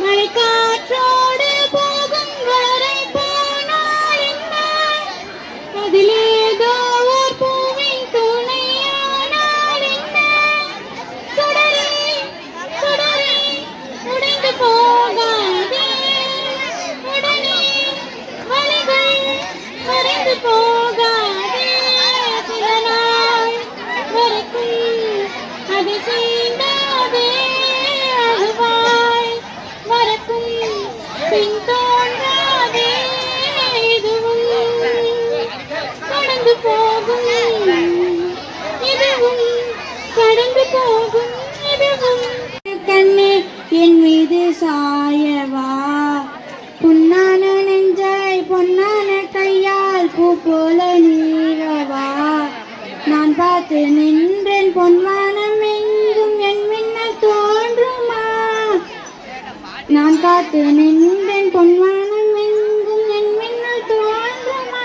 மழைக்காற்றோடு போகும் வரை போனால் என்ன? அதிலேதோ ஓர் பூவின் துணையானால் என்ன? சுடரே சுடரே உடைந்து போகாதே. உடனே மறைந்து போகாதே. சில நாள் வரைக்கும் சாயவா? புன்னான நெஞ்சாய் பொன்னான கையால் பூ போல நீரவா? நான் பார்த்து நின்றேன் பொன்வானம் எங்கும் என் மின்னல் தோன்றுமா? நான் காத்து நின்றேன் பொன்வானம் எங்கும் என் மின்னல் தோன்றுமா?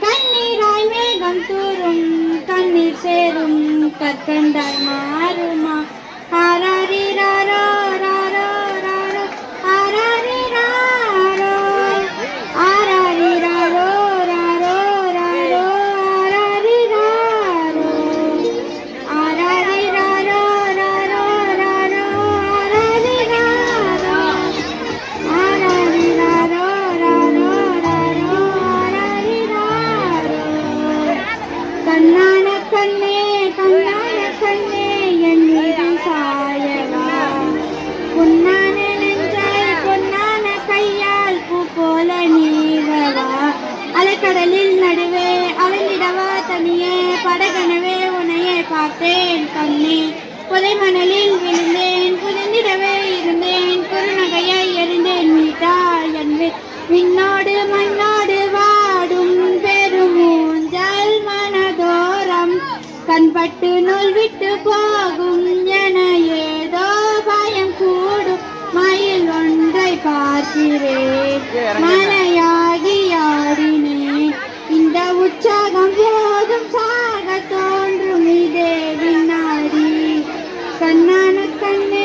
கண்ணீராய் மேகம் தூரும் கண்ணீர் சேரும் கற்கண்டாய் அலைக்கடலில் நடுவே அலைந்திடவா தனியே படகனவே உனையே பார்த்தேன் கண்ணே புதை மணலில் விழுந்தேன் புதைந்திடவே இருந்தேன் குறுநகையை எறிந்தேன் மீட்டா என் விண்ணோடு மண்ணோடு கண்பட்டு நூல் விட்டு போகும் என ஏதோ பயம் கூடும். மயில் ஒன்றை பார்க்கிறேன் மலையாகி ஆடினேன் இந்த உற்சாகம் போதும் சாக தோன்றும் இதே வினாடி. கண்ணான கண்ணே